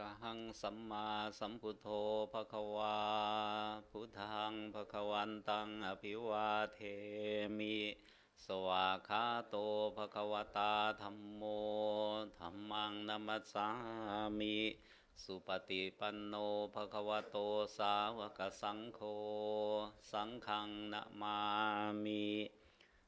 ระหังสัมมาสัมพุทโธภควา พุทธังภควันตังอภิวาเทมิ สวาคาโตภควตาธรรมโมธรรมังนัมัสสามิสุปฏิปันโนภควโตสาวกสังโฆสังฆังนะมามิ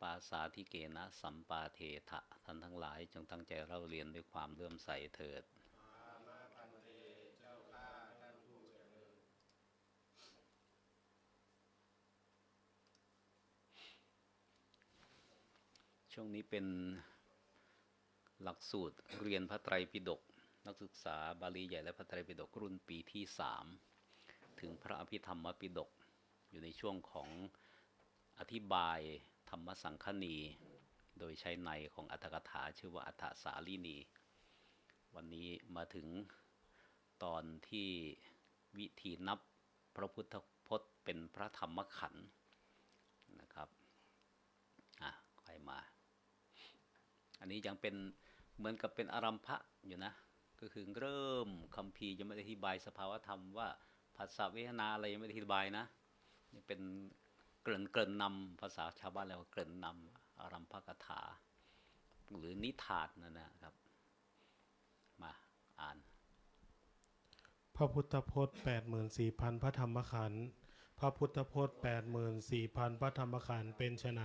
ปาสาธิเกนะสัมปาเทถะท่านทั้งหลาย จงตั้งใจเราเรียนด้วยความเลื่อมใสเถิดช่วงนี้เป็นหลักสูตรเรียนพระไตรปิฎกนักศึกษาบาลีใหญ่และพระไตรปิฎกรุ่นปีที่สามถึงพระอภิธรรมปิฎกอยู่ในช่วงของอธิบาย ธรรมสังคณี โดยใช้ในของอัตถกถาชื่อว่าอัฏฐสาลีนี วันนี้มาถึงตอนที่วิธีนับพระพุทธพจน์เป็นพระธรรมขันธ์นะครับ อะใครมา อันนี้ยังเป็นเหมือนกับเป็นอารัมภะอยู่นะ ก็คือเริ่มคำพียังไม่ได้อธิบายสภาวธรรมว่าภาษาเวทนาอะไรยังไม่ได้อธิบายนะนี่เป็น เกริ่นเกริ่นนำภาษาชาวบ้านเรียกว่าเกริ่นนำอารัมภกถา หรือนิทานนั่นนะครับ มาอ่าน พระพุทธพจน์84,000พระธรรมขันธ์พระพุทธพจน์84,000 พระธรรมขันธ์เป็นไฉน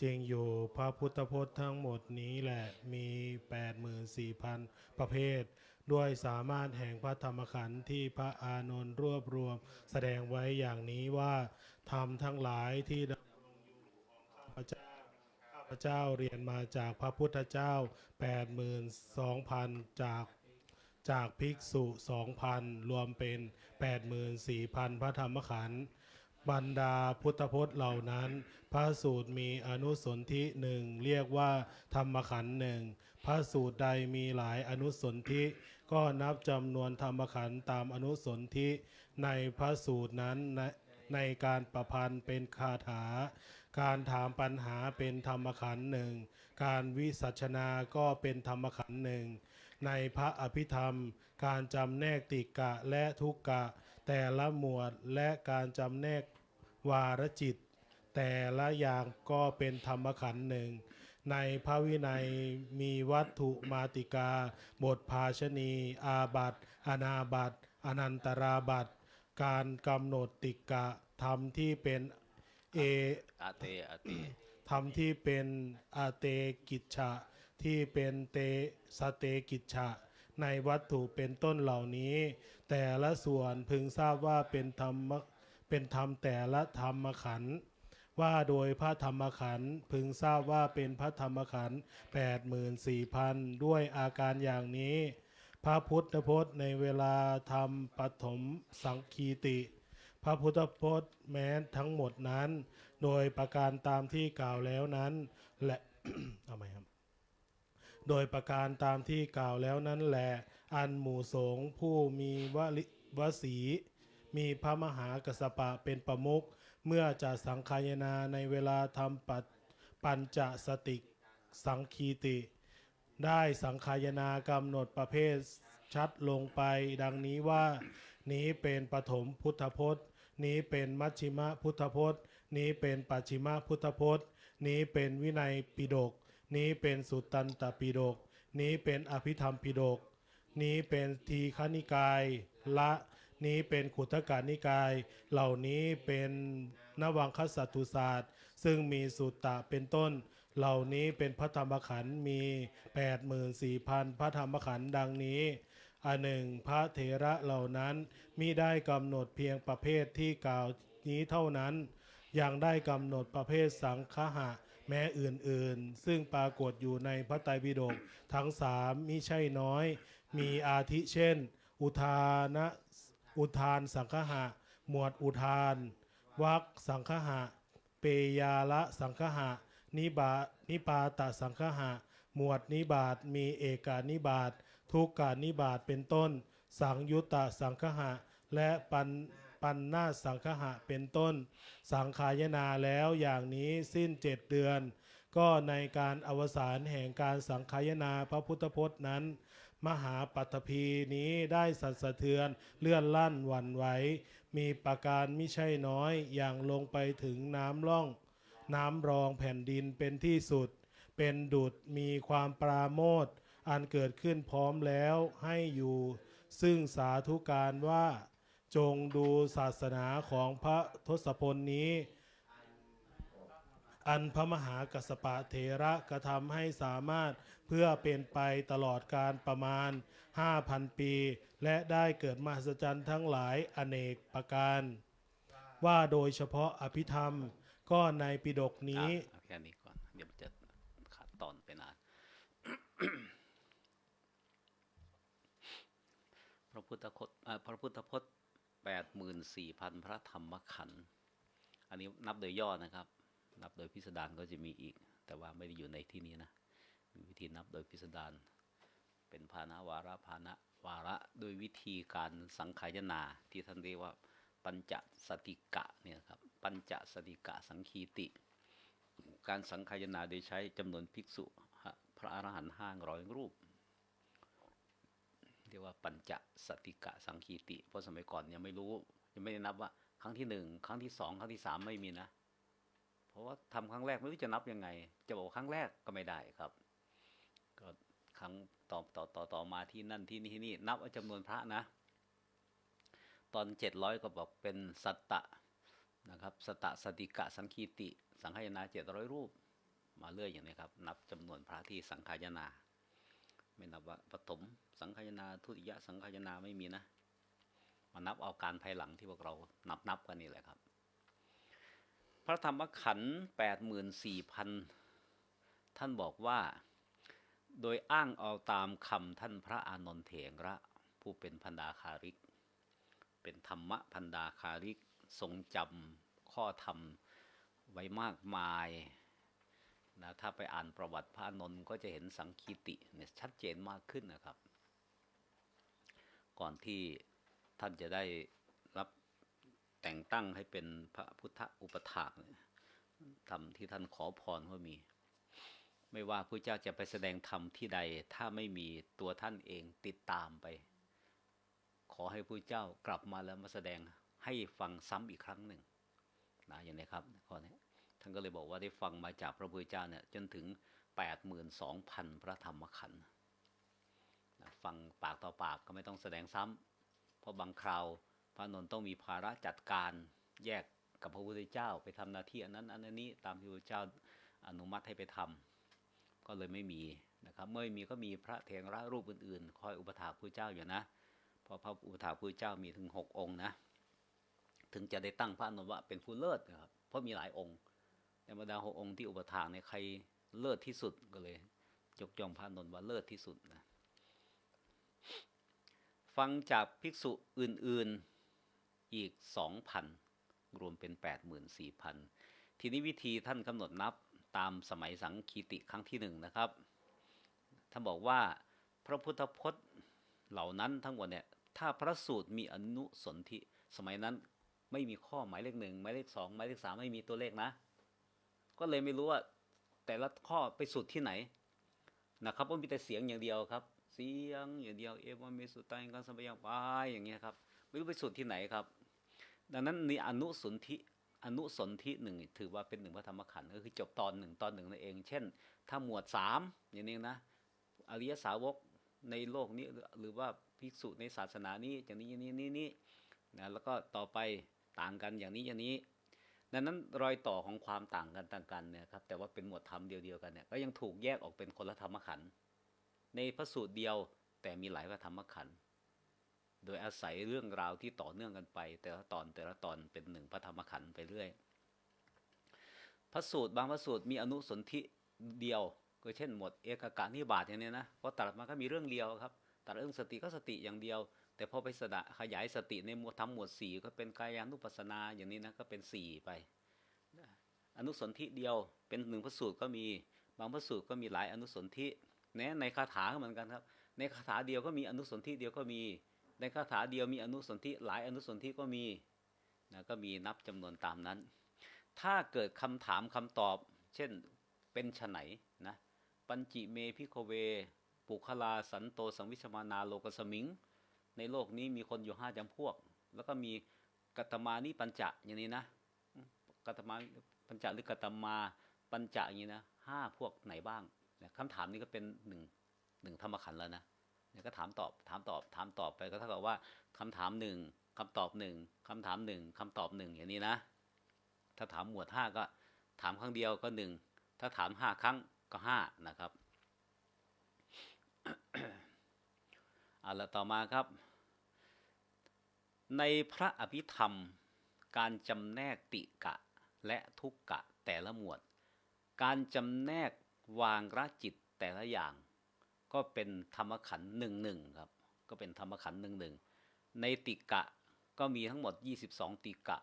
จริงอยู่พระพุทธพจน์ทั้งหมดนี้แหละมี 84,000 ประเภท ด้วยสามารถแห่งพระธรรมขันธ์ที่พระอานนท์รวบรวม แสดงไว้อย่างนี้ว่า ธรรมทั้งหลายที่ดำรงอยู่ของข้าพเจ้าข้าพเจ้าเรียนมาจากพระพุทธเจ้า 82,000 จากจากภิกษุสองพันรวมเป็น 84,000 พระธรรมขันธ์บรรดาพุทธพจน์เหล่านั้น พระสูตรมีอนุสนธิหนึ่งเรียกว่าธรรมขันธ์หนึ่งพระสูตรใดมีหลายอนุสนธิก็นับจำนวนธรรมขันธ์ตามอนุสนธิในพระสูตรนั้น ในการประพันธ์เป็นคาถา การถามปัญหาเป็นธรรมขันธ์หนึ่ง การวิสัชนาก็เป็นธรรมขันธ์หนึ่ง ในพระอภิธรรม การจำแนกติกะและทุกกะ แต่ละหมวดและการจำแนกวารจิต แต่ละอย่างก็เป็นธรรมขันธ์หนึ่งในพระวินัยมีวัตถุมาติกา บทภาชณีอาบัตอนาบัตอนันตราบัต การกำหนดติกะธรรมที่เป็นเออาเตอาเตธรรมที่เป็นอาเตกิจฉะที่เป็นเตสเตกิจฉะในวัตถุเป็นต้นเหล่านี้ แต่ละส่วนพึงทราบว่าเป็นธรรมเป็นธรรมแต่ละธรรมขันธ์ว่าโดยพระธรรมขันธ์พึงทราบว่าเป็นพระธรรมขันธ์แปดหมื่นสี่พันด้วยอาการอย่างนี้ พระพุทธพจน์ในเวลาทำปฐมสังคีติ พระพุทธพจน์แม้ทั้งหมดนั้น โดยประการตามที่กล่าวแล้วนั้น และเอาไหมครับโดยประการตามที่กล่าวแล้วนั้นแหละอันหมู่สงผู้มีวลิวสีมีพระมหากสสปะเป็นประมุขเมื่อจะสังคายนาในเวลาทำปัจปัญจสติสังคีติ ได้สังคายนากำหนดประเภทชัดลงไป ดังนี้ว่า นี้เป็นปฐมพุทธพจน์ นี้เป็นมัชชิมพุทธพจน์ นี้เป็นปัจฉิมพุทธพจน์ นี้เป็นวินัยปิฎกนี้เป็นสุตตันตปิฎกนี้เป็นอภิธรรมปิฎกนี้เป็นทีฆนิกายละนี้เป็นขุทกานิกาย เหล่านี้เป็นนวังคสัตตุศาสตร์ ซึ่งมีสุตตะเป็นต้น เหล่านี้เป็นพระธรรมขันธ์มี 84,000 พระธรรมขันธ์ดังนี้อันหนึ่งพระเถระเหล่านั้นมิได้กำหนดเพียงประเภทที่กล่าวนี้เท่านั้น ยังได้กำหนดประเภทสังฆะหะแม้อื่นๆ ซึ่งปรากฏอยู่ในพระไตรปิฎกทั้งสามมิใช่น้อย มีอาทิเช่น อุทานะอุทานสังคหะหมวดอุทานวักสังคหะเปยาละสังคหะ นิบานิปาตสังคหะ หมวดนิบาตมีเอกานิบาตทุกกานิบาตเป็นต้น สังยุตตสังคหะ และปันปันนาสังคหะเป็นต้น สังขายนาแล้วอย่างนี้สิ้นเจ็ดเดือน ก็ในการอวสานแห่งการสังขายนาพระพุทธพจน์นั้น มหาปัตภีนี้ได้สันสะเทือนเลื่อนลั่นหวั่นไหวมีประการมิใช่น้อยอย่างลงไปถึงน้ำล่อง น้ำรองแผ่นดินเป็นที่สุด เป็นดุดมีความปราโมทอันเกิดขึ้นพร้อมแล้วให้อยู่ ซึ่งสาธุการว่า จงดูศาสนาของพระทศพลนี้ อันพระมหากัสสปะเถระกระทำให้สามารถเพื่อเป็นไปตลอดการประมาณ 5,000 ปี และได้เกิดมหัศจรรย์ทั้งหลายอเนกประการ ว่าโดยเฉพาะอภิธรรม ก็ในปิฎกนี้อะแค่นี้ก่อน เดี๋ยวมันจะขาดตอนไปนาน พระพุทธคตพระพุทธพจน์แปดหมื่นสี่พันพระธรรมขันธ์อันนี้นับโดยย่อนะครับ นับโดยพิสดารก็จะมีอีก แต่ว่าไม่ได้อยู่ในที่นี้นะ มีวิธีนับโดยพิสดารเป็นภาณวาระภาณวาระโดยวิธีการสังขายนาที่ท่านเรียกว่าปัญจสติกะเนี่ยครับ ปัญจสติกะสังคีติ การสังขายนาโดยใช้จำนวนภิกษุพระอรหันต์ห้างร้อยรูป เรียกว่าปัญจสติกะสังคีติ เพราะสมัยก่อนยังไม่รู้ ยังไม่ได้นับว่าครั้งที่หนึ่งครั้งที่สองครั้งที่สามไม่มีนะ เพราะว่าทำครั้งแรกไม่รู้จะนับยังไง จะบอกครั้งแรกก็ไม่ได้ครับ ก็ครั้งต่อต่อต่อต่อมาที่นั่นที่นี่ที่นี่นับว่าจำนวนพระนะ ตอนเจ็ดร้อยก็บอกเป็นสัตตะ นะครับสตะสติกะสังคีติ สังขายนาเจ็ดร้อยรูป มาเรื่อยอย่างนี้ครับนับจำนวนพระที่สังขายนา ไม่นับว่าปฐมสังขายนาทุติยสังขายนาไม่มีนะมานับเอาการภายหลังที่พวกเรานับนับกันนี่แหละครับ พระธรรมขันธ์แปดหมื่นสี่พันท่านบอกว่าโดยอ้างเอาตามคำท่านพระอานนท์เถระ ผู้เป็นพันดาคาริก เป็นธรรมะพันดาคาริก ทรงจำข้อธรรมไว้มากมายนะถ้าไปอ่านประวัติพระนนท์ก็จะเห็นสังคีติเนี่ยชัดเจนมากขึ้นนะครับ ก่อนที่ท่านจะได้รับแต่งตั้งให้เป็นพระพุทธอุปถากเนี่ยธรรมที่ท่านขอพรก็มี ไม่ว่าพระเจ้าจะไปแสดงธรรมที่ใด ถ้าไม่มีตัวท่านเองติดตามไป ขอให้พระเจ้ากลับมาแล้วมาแสดง ให้ฟังซ้ำอีกครั้งหนึ่งนะอย่างนี้ครับข้อนี้ท่านก็เลยบอกว่าได้ฟังมาจากพระพุทธเจ้าเนี่ยจนถึง 82,000 พระธรรมขันธ์นะฟังปากต่อปากก็ไม่ต้องแสดงซ้ำเพราะบางคราวพระนนท์ต้องมีภาระจัดการแยกกับพระพุทธเจ้าไปทำหน้าที่อันนั้นอันนี้ตามที่พระเจ้าอนุมัติให้ไปทำก็เลยไม่มีนะครับเมื่อมีก็มีพระเถระรูปอื่นๆ คอยอุปถากพระเจ้าอยู่นะเพราะพระอุปถากพระเจ้ามีถึงหกองค์นะ ถึงจะได้ตั้งพระอนุว่าเป็นผู้เลิศนะครับ เพราะมีหลายองค์ในบรรดาหกองค์ที่อุปถากเนี่ยใครเลิศที่สุดก็เลยยกย่องพระนุนว่าเลิศที่สุดนะฟังจากภิกษุอื่นๆอีกสองพันรวมเป็นแปดหมื่นสี่พันทีนี้วิธีท่านกำหนดนับตามสมัยสังคีติครั้งที่หนึ่งนะครับท่านบอกว่าพระพุทธพจน์เหล่านั้นทั้งหมดเนี่ยถ้าพระสูตรมีอนุสนธิสมัยนั้น ไม่มีข้อหมายเลขหนึ่งหมายเลขสองหมายเลขสามไม่มีตัวเลขนะ ก็เลยไม่รู้ว่า แต่ละข้อไปสุดที่ไหนนะครับว่ามีแต่เสียงอย่างเดียวครับ เสียงอย่างเดียวเอวามิสุตัยกันสบายไปอย่างเงี้ยครับไม่รู้ไปสุดที่ไหนครับ ดังนั้นนี่อนุสนธิอนุสนธิหนึ่งถือว่าเป็นหนึ่งพระธรรมขันธ์ก็คือจบตอนหนึ่งตอนหนึ่งนั่นเอง เช่น ถ้าหมวดสามอย่างนี้นะอริยสาวกในโลกนี้หรือว่าภิกษุในศาสนานี้อย่างนี้นี้นี่นี่นะแล้วก็ต่อไป ต่างกันอย่างนี้อย่างนี้ ดังนั้นรอยต่อของความต่างกันต่างกันเนี่ยครับแต่ว่าเป็นหมวดธรรมเดียวกันเนี่ยก็ยังถูกแยกออกเป็นคนละธรรมขันธ์ในพระสูตรเดียวแต่มีหลายพระธรรมขันธ์โดยอาศัยเรื่องราวที่ต่อเนื่องกันไป แต่ละตอนแต่ละตอนเป็นหนึ่งพระธรรมขันธ์ไปเรื่อย พระสูตรบางพระสูตรมีอนุสนธิเดียว ก็เช่นหมวดเอกกะนิบาตอย่างนี้นะเพอตัดมาก็มีเรื่องเดียวครับ ตัดเรื่องสติก็สติอย่างเดียว แต่พอไปสดะขยายสติในหมวดทำหมวดสี่ก็เป็นกายานุปัสสนาอย่างนี้นะก็เป็นสี่ไป อนุสนธิเดียวเป็นหนึ่งพระสูตรก็มีบางพระสูตรก็มีหลายอนุสนธิแนะในคาถาเหมือนกันครับ ในคาถาเดียวก็มีอนุสนธิเดียวก็มี ในคาถาเดียวมีอนุสนธิหลายอนุสนธิก็มีนะก็มีนับจำนวนตามนั้น ถ้าเกิดคำถามคำตอบ เช่นเป็นไฉนนะปัญจิเมพิโคเว ปุคลาสันโตสังวิชมานาโลกสมิง ในโลกนี้มีคนอยู่ห้าจำพวก แล้วก็มีกัตมานิปัญจะอย่างนี้นะกัตมาปัญจะหรือกัตมาปัญจะอย่างนี้นะห้าพวกไหนบ้างนะคำถามนี้ก็เป็นหนึ่งหนึ่งธรรมขันธ์แล้วนะเนี่ยก็ถามตอบถามตอบถามตอบไปก็เท่ากับว่าคำถามหนึ่งคำตอบหนึ่งคำถามหนึ่งคำตอบหนึ่งอย่างนี้นะ ถ้าถามหมวดห้าก็ถามครั้งเดียวก็หนึ่งถ้าถามห้าครั้งก็ห้านะครับเอาละต่อมาครับ ในพระอภิธรรม การจำแนกติกะและทุกกะแต่ละหมวด การจำแนกวางระจิตแต่ละอย่าง ก็เป็นธรรมขันธ์หนึ่งหนึ่งครับ ก็เป็นธรรมขันธ์หนึ่งหนึ่งในติกะก็มีทั้งหมด 22 ติกะ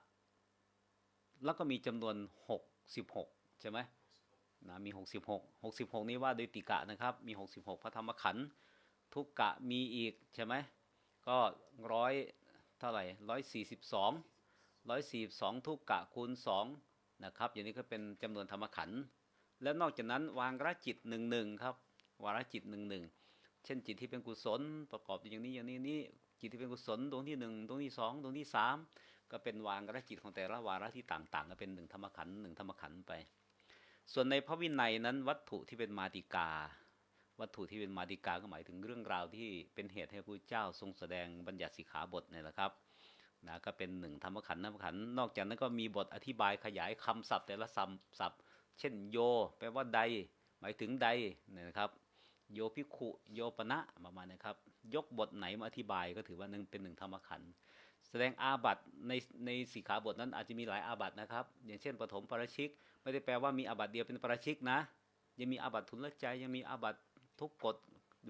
แล้วก็มีจำนวน 66 ใช่ไหมนะมี 66 66 นี้ว่าโดยติกะนะครับ มี 66 พระธรรมขันธ์ทุกกะมีอีกใช่ไหมก็ร้อย เท่าไหร่ร้อยสี่สิบสองร้อยสี่สองทุกกะคูณสองนะครับอย่างนี้ก็เป็นจำนวนธรรมขันธ์แล้วนอกจากนั้นวางระจิตหนึ่งหนึ่งครับวางระจิตหนึ่งหนึ่งเช่นจิตที่เป็นกุศลประกอบอย่างนี้อย่างนี้นี้จิตที่เป็นกุศลดวงที่หนึ่งดวงที่สองดวงที่สามก็เป็นวางระจิตของแต่ละวาระที่ต่างๆ ก็เป็นหนึ่งธรรมขันธ์หนึ่งธรรมขันธ์ไป ส่วนในพระวินัยนั้นวัตถุที่เป็นมาติกา วัตถุที่เป็นมาติกาก็หมายถึงเรื่องราวที่เป็นเหตุให้พระเจ้าทรงแสดงบัญญัติสิกขาบทเนี่ยแหละครับนะก็เป็นหนึ่งธรรมขันธ์ธรรมขันธ์นอกจากนั้นก็มีบทอธิบายขยายคำศัพท์แต่ละคำศัพท์เช่นโย แปลว่าใด หมายถึงใดเนี่ยนะครับ โยพิคุโยปณะประมาณนะครับ ยกบทไหนมาอธิบายก็ถือว่านึงเป็นหนึ่งธรรมขันธ์แสดงอาบัตในในสิกขาบทนั้นอาจจะมีหลายอาบัตนะครับ อย่างเช่นปฐมปราชิก ไม่ได้แปลว่ามีอาบัตเดียวเป็นปราชิกนะ ยังมีอาบัตทุนละใจยังมีอาบัต ทุกกฎ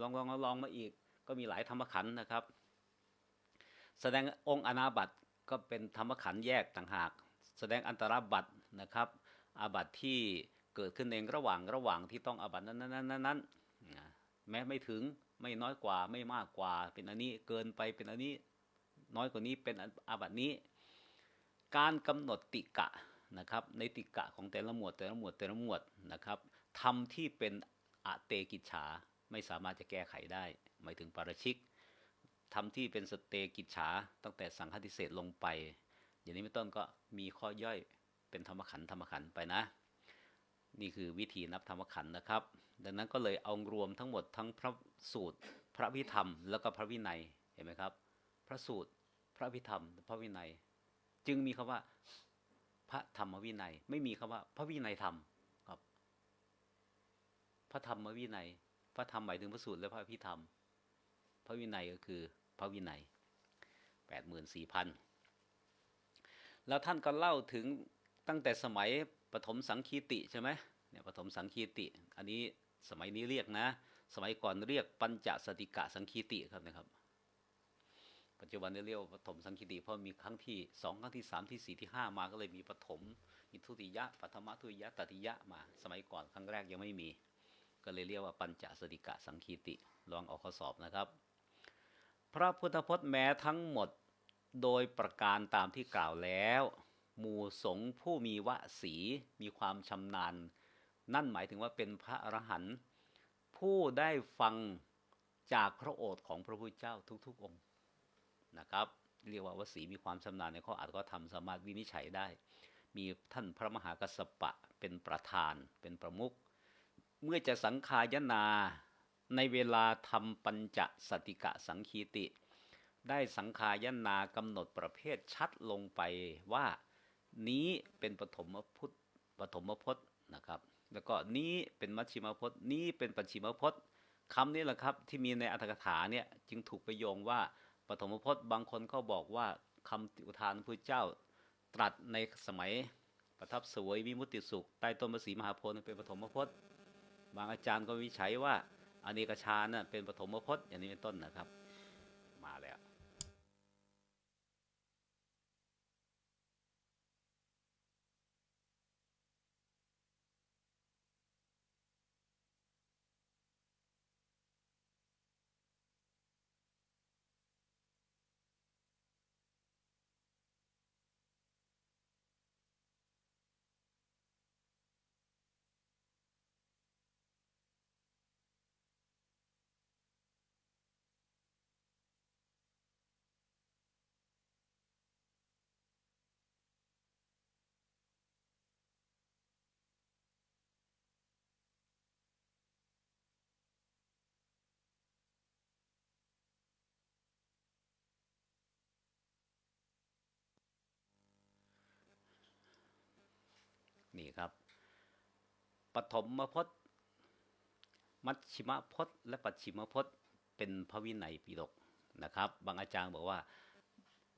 ลองลองลองมาอีก ก็มีหลายธรรมขันธ์นะครับ แสดงองค์อนาบัตก็เป็นธรรมขันธ์แยกต่างหาก แสดงอันตรบัตนะครับอาบัตที่เกิดขึ้นเองระหว่างระหว่างที่ต้องอาบัตนั้นนั้นนั้นนั้นแม้ไม่ถึงไม่น้อยกว่าไม่มากกว่า เป็นอันนี้เกินไปเป็นอันนี้น้อยกว่านี้เป็นอาบัตนี้ การกำหนดติกะนะครับในติกะของแต่ละหมวดแต่ละหมวดแต่ละหมวดนะครับทำที่เป็น อเตกิจฉาไม่สามารถจะแก้ไขได้ หมายถึงปาราชิกทำที่เป็นสเตกิจฉาตั้งแต่สังฆทิเศษลงไป อย่างนี้ไม่ต้นก็มีข้อย่อยเป็นธรรมขันธ์ธรรมขันธ์ไปนะ นี่คือวิธีนับธรรมขันธ์นะครับ ดังนั้นก็เลยเอารวมทั้งหมดทั้งพระสูตร พระวิธรรม แล้วก็พระวินัยเห็นไหมครับ พระสูตรพระวิธรรม พระวินัย จึงมีคำว่าพระธรรมวินัย ไม่มีคำว่าพระวินัยธรรม รับพระธรรมวินัย พระธรรมหมายถึงพระสูตรและพระพิธรรม พระวินัยก็คือพระวินัยแปดหมื่นสี่พันแล้วท่านก็เล่าถึงตั้งแต่สมัยปฐมสังคีติใช่ไหมเนี่ยปฐมสังคีติ อันนี้สมัยนี้เรียกนะ สมัยก่อนเรียกปัญจสติกะสังคีติครับนะครับ ปัจจุบันเรียกว่าปฐมสังคีติเพราะมีครั้งที่สองครั้งที่สามที่สี่ที่ห้ามาก็เลยมีปฐมมีทุติยะปัทมทุติยะตติยะมา สมัยก่อนครั้งแรกยังไม่มี ก็เลยเรียกว่าปัญจสติกะสังคีติ ลองออกข้อสอบนะครับ พระพุทธพจน์แม้ทั้งหมดโดยประการตามที่กล่าวแล้ว หมู่สงผู้มีวสีมีความชำนาญ นั่นหมายถึงว่าเป็นพระอรหันต์ผู้ได้ฟังจากพระโอษฐ์ของพระพุทธเจ้าทุกๆองค์นะครับ เรียกว่าวสีมีความชำนาญในข้ออัดก็ทำสามารถวินิจฉัยได้ มีท่านพระมหากัสสปะเป็นประธานเป็นประมุข เมื่อจะสังขายนาในเวลาทำปัญจสติกะสังคีติ ได้สังขายนากำหนดประเภทชัดลงไปว่านี้เป็นปฐมพุทธปฐมพจน์นะครับ แล้วก็นี้เป็นมัชชิมพจน์นี้เป็นปัจฉิมพจน์คำนี้แหละครับที่มีในอัตถกถาเนี่ยจึงถูกไปโยงว่าปฐมพจน์บางคนก็บอกว่าคำอุทานพระเจ้าตรัสในสมัยประทับสวยวิมุตติสุขใต้ต้นมะสีมหาโพธิ์เป็นปฐมพจน์ บางอาจารย์ก็วิจัยว่าอเนกชานน่ะเป็นปฐมพจน์อย่างนี้เป็นต้นนะครับ ครับ ปฐมพจน์ มัชชิมพจน์ และปัจฉิมพจน์ เป็นพระวินัยปิฎกนะครับ บางอาจารย์บอกว่า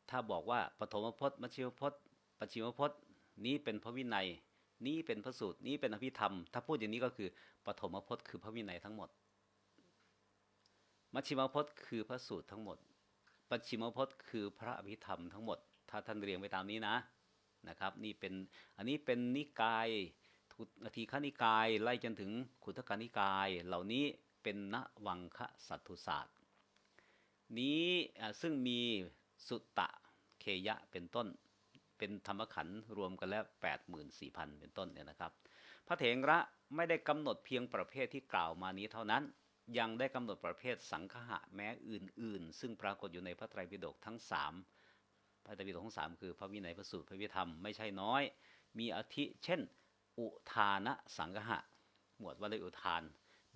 ถ้าบอกว่าปฐมพจน์ มัชชิมพจน์ ปัจฉิมพจน์ นี้เป็นพระวินัย นี้เป็นพระสูตร นี้เป็นอภิธรรม ถ้าพูดอย่างนี้ก็คือปฐมพจน์คือพระวินัยทั้งหมด มัชชิมพจน์คือพระสูตรทั้งหมด ปัจฉิมพจน์คือพระอภิธรรมทั้งหมด ถ้าท่านเรียงไปตามนี้นะ นะครับนี่เป็นอันนี้เป็นนิกายทุทีฆนิกายไล่จนถึงขุทกานิกาย เหล่านี้เป็นนวังคสัตถุศาสตร์ นี้ซึ่งมีสุตตะเคยะเป็นต้น เป็นธรรมขันธ์รวมกันแล้ว 84,000 เป็นต้นเนี่ยนะครับ พระเถระไม่ได้กำหนดเพียงประเภทที่กล่าวมานี้เท่านั้น ยังได้กำหนดประเภทสังฆะแม้อื่น ๆ ซึ่งปรากฏอยู่ในพระไตรปิฎกทั้งสาม ระไตรปิฎกทั้งสามคือพระวินัยพระสูตรพระวิธรรมไม่ใช่น้อย มีอาทิเช่น อุทานะสังฆะหมวดว่าด้วยอุทาน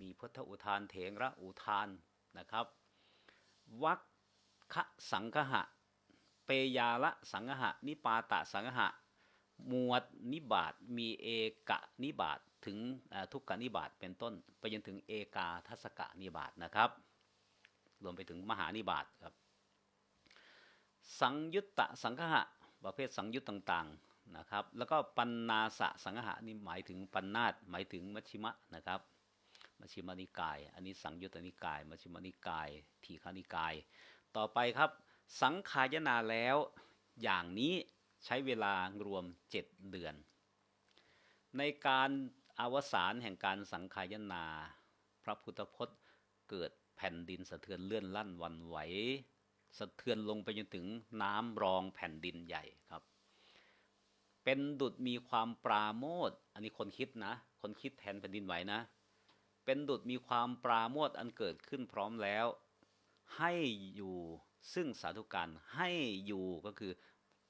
มีพุทธอุทานเถงระอุทานนะครับวัคคะสังฆะเปยาละสังฆะนิปาตะสังฆะหมวดนิบาตมีเอกะนิบาตถึงทุกกนิบาตเป็นต้น ไปจนถึงเอกาทัศกะนิบาตนะครับ รวมไปถึงมหานิบาตครับ สังยุตตะสังฆะประเภทสังยุตต่างๆนะครับ แล้วก็ปันนาสะสังฆะนี่หมายถึงปันนาตหมายถึงมัชชิมะนะครับ มัชชิมานิกาย อันนี้สังยุตตนิกาย มัชชิมานิกาย ทีฆานิกาย ต่อไปครับ สังขายนาแล้วอย่างนี้ใช้เวลารวม 7 เดือน ในการอวสานแห่งการสังขายนา พระพุทธพจน์เกิดแผ่นดินสะเทือนเลื่อนลั่นวันไหว สะเทือนลงไปจนถึงน้ำรองแผ่นดินใหญ่ครับ เป็นดุดมีความปราโมทอันนี้คนคิดนะ คนคิดแทนแผ่นดินไหวนะ เป็นดุดมีความปราโมทอันเกิดขึ้นพร้อมแล้ว ให้อยู่ซึ่งสาธุการให้อยู่ก็คือ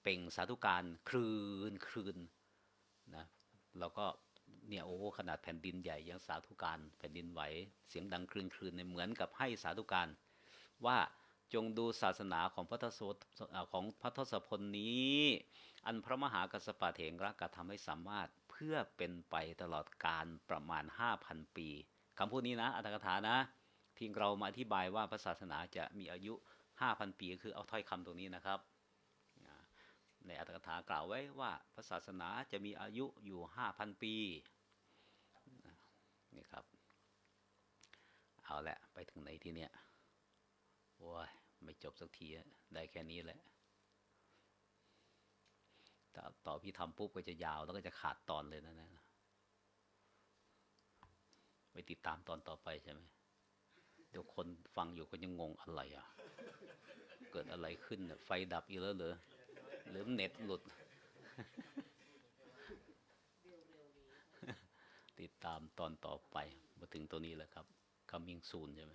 เป่งสาธุการคลืนคลืนนะเราก็เนี่ยโอ้ขนาดแผ่นดินใหญ่ยังสาธุการแผ่นดินไหวเสียงดังคลืนคลืนเนี่ยเหมือนกับให้สาธุการว่า จงดูศาสนาของพระทศของพระทศพลนี้ อันพระมหากัสสปะเถงระกระทำให้สามารถเพื่อเป็นไปตลอดการประมาณ 5,000 ปีคำพูดนี้นะอัตถกถานะที่เรามาอธิบายว่าพระศาสนาจะมีอายุ 5,000 ปีคือเอาถ้อยคำตรงนี้นะครับ ในอัตถกถากล่าวไว้ว่าพระศาสนาจะมีอายุอยู่ 5,000 ปีนี่ครับ เอาละไปถึงไหนที่เนี้ย โอ้ยไม่จบสักทีได้แค่นี้แหละต่อต่อพี่ทำปุ๊บก็จะยาวแล้วก็จะขาดตอนเลยนะนะไปติดตามตอนต่อไปใช่ไหมเดี๋ยวคนฟังอยู่ก็ยังงงอะไรอะ เกิดอะไรขึ้นไฟดับอีกแล้วเหรอหรือเน็ตหลุด ติดตามตอนต่อไปมาถึงตัวนี้แล้วครับ coming soon ใช่ไหม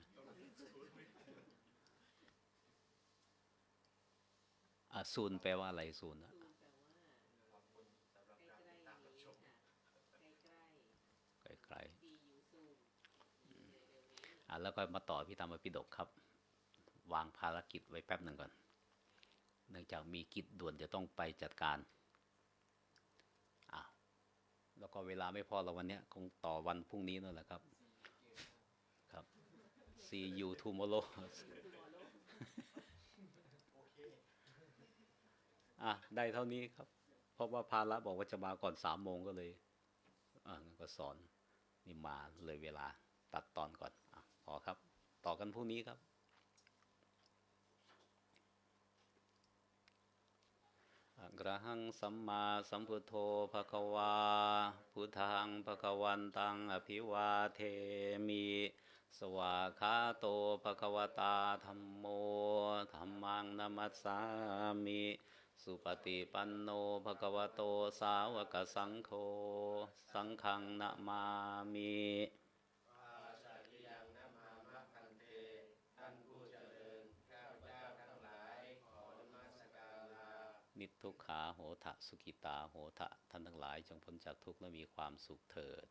อะ soon แปลว่าอะไร soon อะใกล้ๆอืมอะแล้วก็มาต่อพี่ธรรมปิฎกครับ วางภารกิจไว้แป๊บหนึ่งก่อน เนื่องจากมีกิจด่วนจะต้องไปจัดการอะแล้วก็เวลาไม่พอเราวันเนี้ยคงต่อวันพรุ่งนี้นั่นแหละครับ ครับ see you tomorrow อะได้เท่านี้ครับ เพราะว่าภาระบอกว่าจะมาก่อนสามโมงก็เลยอ่าก็สอนนี่มาเลยเวลาตัดตอนก่อนอะพอครับ ต่อกันพรุ่งนี้ครับอะระหังสัมมาสัมพุทโธภะคะวา พุทธังภะคะวันตัง อภิวาเทมิ สวาคาโตภะคะวตาธัมโมธัมมังนัมัสสามิ สุปฏิปันโนภะคะวะโตสาวกสังโฆสังฆังนะมามินิทุกขาโหทะสุขิตาโหทะท่านทั้งหลาย จงพ้นจากทุกข์และมีความสุขเถิด